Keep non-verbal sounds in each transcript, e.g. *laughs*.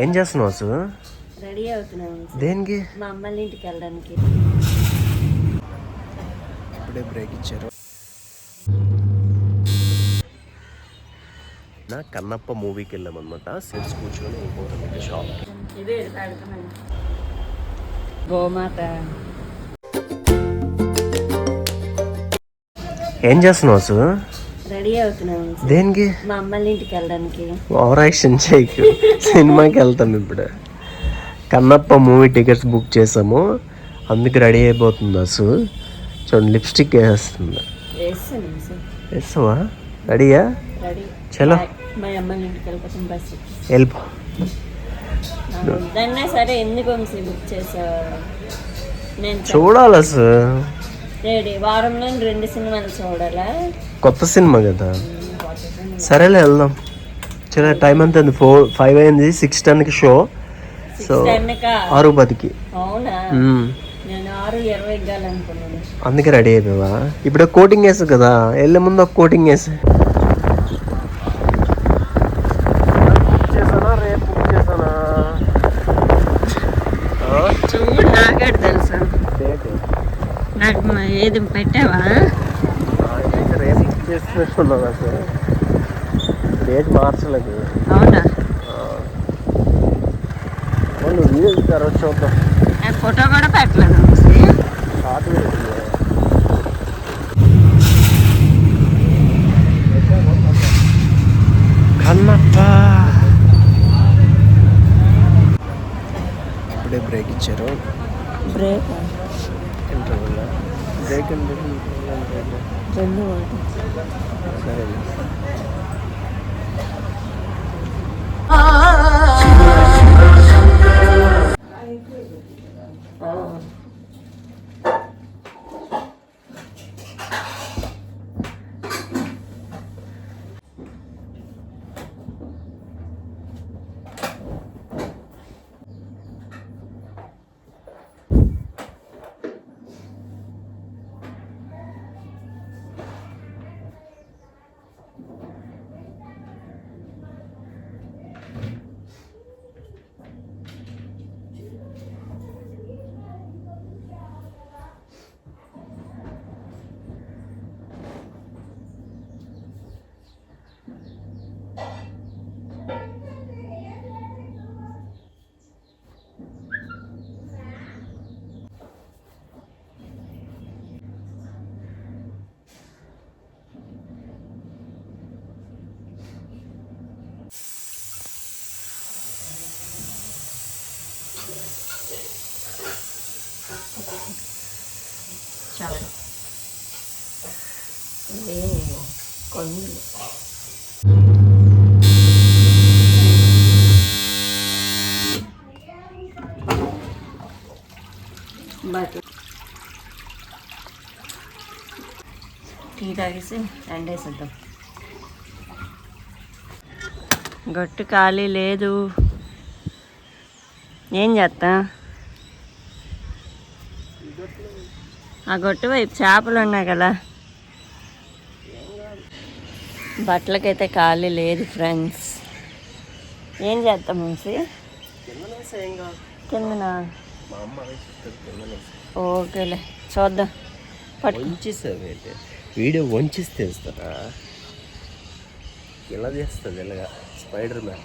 ఏం చేస్తున్నావు అసు రెడీ అవుతున్నాను దేనికి? మా అమ్మల ఇంటికి వెళ్ళడానికి. ఇప్పుడే బ్రేక్ ఇచ్చారు. నా కన్నప్ప మూవీకి వెళ్ళామన్నమాట. సెట్స్ కూర్చొని వెళ్ళిపోతాం షాప్ గోమాత. ఏం చేస్తున్నావు రెడీ దేనికి? మా అమ్మల ఇంటికి వెళ్ళడానికి. ఓవర్ యాక్షన్ చేయకు. సినిమాకి వెళ్తాం ఇప్పుడు. కన్నప్ప మూవీ టికెట్స్ బుక్ చేసాము. అందుకు రెడీ అయిపోతుంది అసు చూడండి లిప్స్టిక్ సార్. వేస్తావా? రెడీయా? రెడీ. చలో. వెళ్ళిపో. సరే ఎందుకు బుక్ చెప్- చూడాలి అసు రెడీ వారంలో రెండు సినిమాలు చూడాలా? కొత్త సినిమా కదా. సరేలే వెళ్దాం. చలో టైం అంతా ఫోర్ ఫైవ్ అయింది సిక్స్ టెన్కి షో. సో ఆరు పదికి. అందుకే రెడీ అయిపోయావా? ఇప్పుడు కోటింగ్ వేసు కదా. వెళ్ళే ముందు ఒక కోటింగ్ వేసి చూడు నాకాడు తెలుసు నాకు మా ఏది పెట్టావా? డేట్ మార్చలేదు. అవునా? వీడియో తర్వాత చూద్దాం. ఫోటో కూడా పెట్టలేదు. షార్ట్ కన్నప్ప. ఇప్పుడే బ్రేక్ ఇచ్చారు. బ్రేక్? బ్రేక్ అండి రెండు ఒకటి సరే చాలా ఇది కొన్ని టీ తాగేసి ఎండేసేద్దాం గట్టు ఖాళీ లేదు. ఏం చేస్తా ఆ గొట్టు వైపు చేపలు ఉన్నాయి కదా. బట్టలకైతే ఖాళీ లేదు ఫ్రెండ్స్. ఏం చేద్దాం ముంచి కిందనా. ఓకేలే చూద్దాం. ఏంటి వీడియో వంచిస్తే ఇస్తారా? ఇలా చేస్తుంది ఇలాగా. Spider Man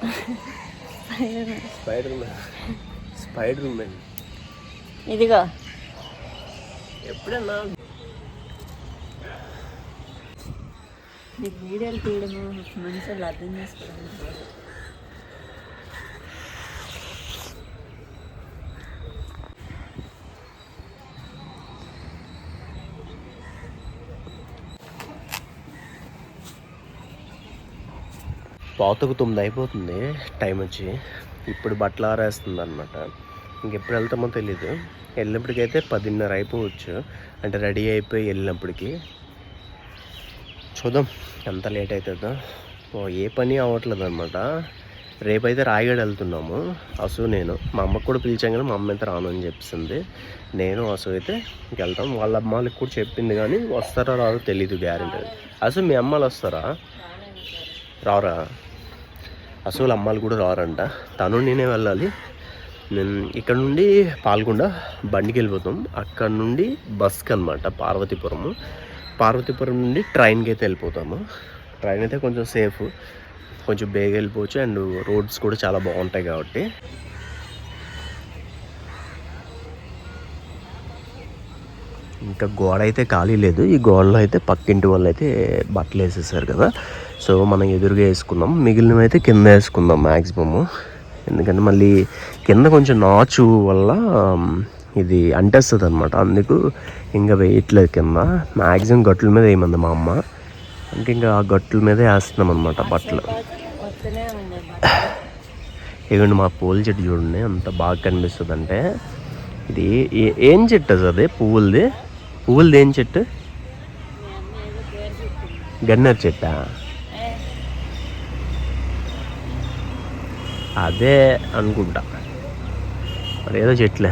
Spider Man Spider Man ఇదిగో. ఎప్పుడన్నా నీకు వీడియోలు తీయడము మనుషులు అర్థం చేసుకోవడం. పాతకు తొమ్మిది అయిపోతుంది టైం వచ్చి. ఇప్పుడు బట్టలు ఆరేస్తుంది అనమాట ఇంకెప్పుడు వెళ్తామో తెలీదు. వెళ్ళినప్పటికైతే పదిన్నర అయిపోవచ్చు. అంటే రెడీ అయిపోయి వెళ్ళినప్పటికీ. చూద్దాం. ఎంత లేట్ అవుతుందో ఓ ఏ పని అవ్వట్లేదు అనమాట రేపైతే రాయగడ వెళ్తున్నాము. అసు నేను. మా అమ్మకు కూడా పిలిచాం కానీ మా అమ్మ అయితే రాను అని చెప్పింది నేను అసు అయితే వెళ్తాం. వాళ్ళ అమ్మాలకి కూడా చెప్పింది కానీ వస్తారా రాదో తెలీదు గ్యారెంటీ. అసు మీ అమ్మాలు వస్తారా? రారా? అసలు అమ్మాలు కూడా రారంట. తను నేనే వెళ్ళాలి. నేను ఇక్కడ నుండి పాల్గొండ బండికి వెళ్ళిపోతాం. అక్కడ నుండి బస్కి అనమాట పార్వతీపురము. పార్వతీపురం నుండి ట్రైన్కి అయితే వెళ్ళిపోతాము. ట్రైన్ అయితే కొంచెం సేఫ్. కొంచెం బేగా వెళ్ళిపోవచ్చు. అండ్ రోడ్స్ కూడా చాలా బాగుంటాయి కాబట్టి. ఇంకా గోడ అయితే ఖాళీ లేదు. ఈ గోడలో అయితే పక్కింటి వాళ్ళు అయితే బట్టలు వేసేసారు కదా. సో మనం ఎదురుగా వేసుకుందాం. మిగిలినవి అయితే కింద వేసుకుందాం మ్యాక్సిమము ఎందుకంటే మళ్ళీ కింద కొంచెం నాచు వల్ల ఇది అంటేస్తుంది అనమాట అందుకు ఇంకా వేయట్లేదు కింద మ్యాక్సిమం గట్ల మీద వేయమంది మా అమ్మ. అంటే ఇంకా ఆ గట్ల మీదే వేస్తున్నాం అనమాట బట్టలు. ఇవ్వండి మా పూల చెట్టు చూడండి అంత బాగా కనిపిస్తుంది అంటే ఇది ఏం చెట్టు అది పువ్వులది? పువ్వులది ఏం చెట్టు? గన్నేరు చెట్టా? అదే అనుకుంటా. మరి ఏదో చెట్లే.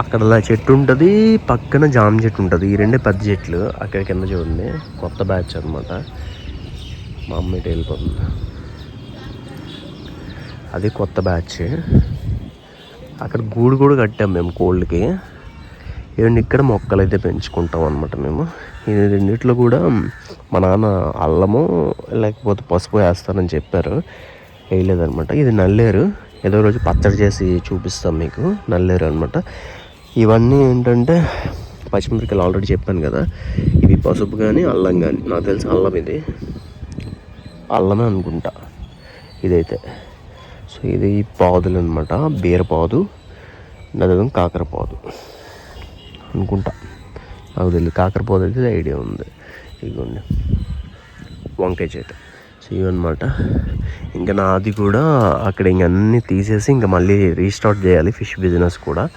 అక్కడ చెట్టు ఉంటుంది పక్కన జామ చెట్టు ఉంటుంది. ఈ రెండే పెద్ద చెట్లు. అక్కడ కింద చూడండి. కొత్త బ్యాచ్ అనమాట మా అమ్మ ఇటు వెళ్ళిపోతుంది. అది కొత్త బ్యాచ్. అక్కడ గూడు కూడా కట్టాం మేము కోళ్ళకి. ఏమండి ఇక్కడ మొక్కలు అయితే పెంచుకుంటాం అనమాట మేము. ఇది రెండిట్లో కూడా మా నాన్న అల్లము లేకపోతే పసుపు వేస్తానని చెప్పారు. వేయలేదనమాట ఇది నల్లేరు. ఏదో రోజు పచ్చడి చేసి చూపిస్తాం మీకు. నల్లేరు అనమాట ఇవన్నీ ఏంటంటే పచ్చిమిరపకాయలు ఆల్రెడీ చెప్పాను కదా. ఇవి పసుపు కానీ అల్లం కానీ నాకు తెలిసి అల్లం ఇది. అల్లమే అనుకుంటా. ఇదైతే. సో ఇది పాదులు అనమాట బీరపాదు నదం కాకరపాదు అనుకుంటా. నాకు తెలియదు కాకరపాదు అయితే ఐడియా ఉంది. ఇదిగోండి. వంకాయ చెట్టు. సో ఇవన్నమాట ఇంకా నాది కూడా అక్కడ ఇంక అన్నీ తీసేసి ఇంకా మళ్ళీ రీస్టార్ట్ చేయాలి. ఫిష్ బిజినెస్ కూడా.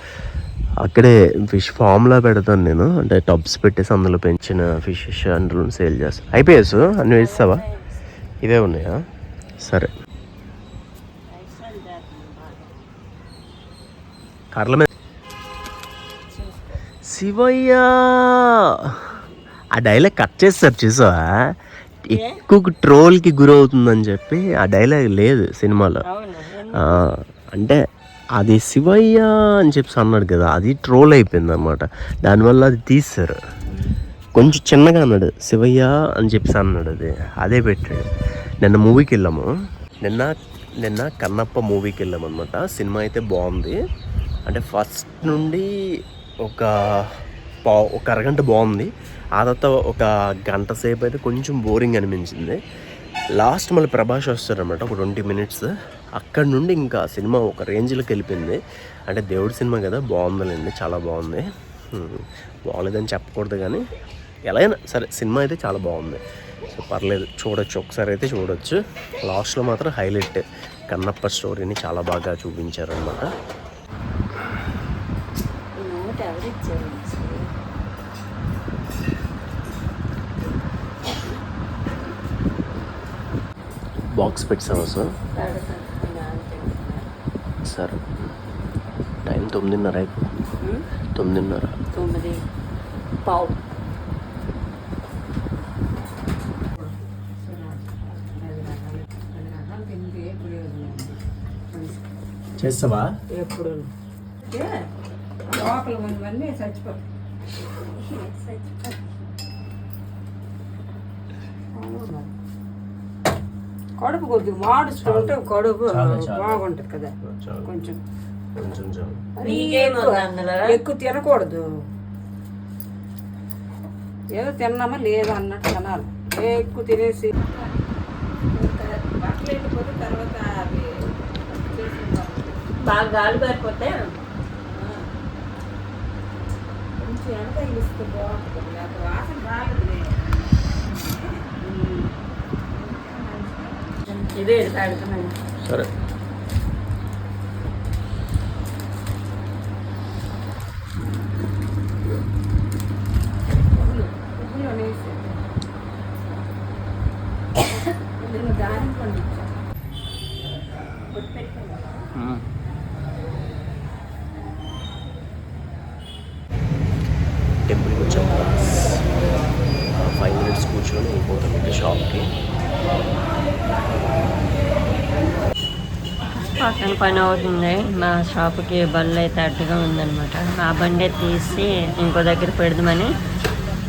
అక్కడే ఫిష్ ఫామ్లా పెడతాను నేను. అంటే టబ్స్ పెట్టేసి అందులో పెంచిన ఫిషెస్ అందులో సేల్ చేస్తాను అయిపోయాస్ అన్నీ వేస్తావా? ఇవే ఉన్నాయా? సరే. కర్ల మీద శివయ్య! ఆ డైలాగ్ కట్ చేస్తారు చూసావా? ఎక్కువ ట్రోల్కి గురవుతుందని చెప్పి ఆ డైలాగ్ లేదు సినిమాలో. అంటే అది శివయ్య అని చెప్పి అన్నాడు కదా అది ట్రోల్ అయిపోయింది అనమాట దానివల్ల అది తీశారు. కొంచెం చిన్నగా అన్నాడు శివయ్య అని చెప్పి అన్నాడు అది. అదే పెట్టాడు. నిన్న మూవీకి వెళ్ళాము. నిన్న నిన్న కన్నప్ప మూవీకి వెళ్ళాము అనమాట సినిమా అయితే బాగుంది. అంటే ఫస్ట్ నుండి ఒక పా ఒక అరగంట బాగుంది. ఆ తర్వాత ఒక గంట సేపు అయితే కొంచెం బోరింగ్ అనిపించింది. లాస్ట్ మళ్ళీ ప్రభాస్ వస్తారనమాట ఒక ట్వంటీ మినిట్స్. అక్కడ నుండి ఇంకా సినిమా ఒక రేంజ్లోకి వెళ్ళిపోయింది. అంటే దేవుడి సినిమా కదా బాగుందండి చాలా బాగుంది. బాగలేదని చెప్పకూడదు కానీ ఎలా అయినా సరే సినిమా అయితే చాలా బాగుంది. సో పర్లేదు చూడొచ్చు ఒకసారి అయితే చూడొచ్చు. లాస్ట్లో మాత్రం హైలైట్ కన్నప్ప స్టోరీని చాలా బాగా చూపించారనమాట బాక్స్ పెట్టాము సార్ సరే టైం తొమ్మిదిన్నర అయిపోయింది తొమ్మిదిన్నర. తొమ్మిది. పావు. చేస్తావా? ఎప్పుడు? లోపల ఉన్నవన్నీ చచ్చిపోతాయి. కడుపు కొద్దిగా మాడుచుకుంటే కడుపు చాలు, చాలు. బాగుంటది కదా. కొంచెం. ఎక్కువ- తినకూడదు. ఏదో తిన్నామా లేదా అన్నట్టు తినాలి. ఎక్కువ తినేసి. తర్వాత. బాగా గాలి పారిపోతే కొంచెం వెనక ఇస్తే బాగుంటుంది. లేకపోతే వాసన రాలేదులే. ఇదే పెడుతున్నాను సరే పువ్వులో వేసి నిన్న దాని పండించా టెంపుల్కి వచ్చాం ఫైవ్ మినిట్స్ కూర్చొని వెళ్ళిపోతాం ఇంకా షాప్కి. పక్కన పని అవుతుంది. మా షాప్కి బండ్లు అయితే అడ్డుగా ఉందనమాట ఆ బండి తీసి ఇంకో దగ్గర పెడదామని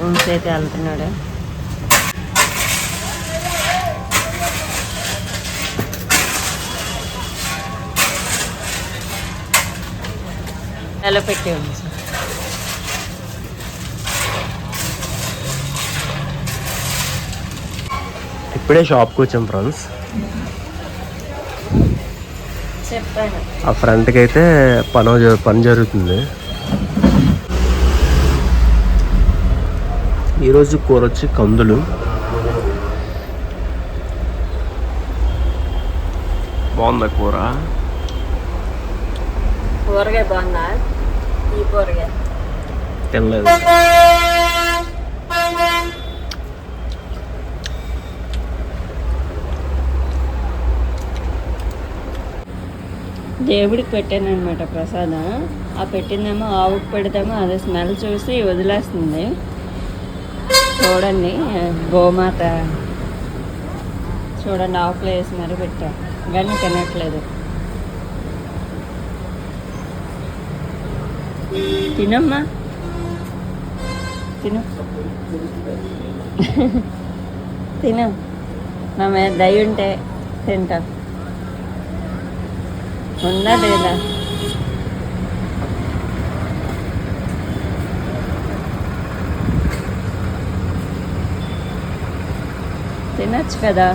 ఉంచి అయితే వెళ్తున్నాడు. ఎలా పెట్టి ఉంది సార్. ఇప్పుడే షాప్కి వచ్చాం ఫ్రెండ్స్ ఆ ఫ్రంట్కి అయితే పని పని జరుగుతుంది. ఈరోజు కూర వచ్చి కందులు. బాగుందా కూర? కూరగాయ బాగుందా? ఈ కూరగాయ. తినలేదు. దేవుడికి పెట్టాను అనమాట ప్రసాదం. ఆ పెట్టిందేమో ఆవుకు పెడతామో అది స్మెల్ చూసి వదిలేస్తుంది. చూడండి గోమాత. చూడండి ఆకులు వేసి మరి పెట్టా. కానీ తినట్లేదు. తినమ్మా. తిను. *laughs* తిను. నా మీద దయ ఉంటే తింటాం. ఉందా లేదా తినచ్చు కదా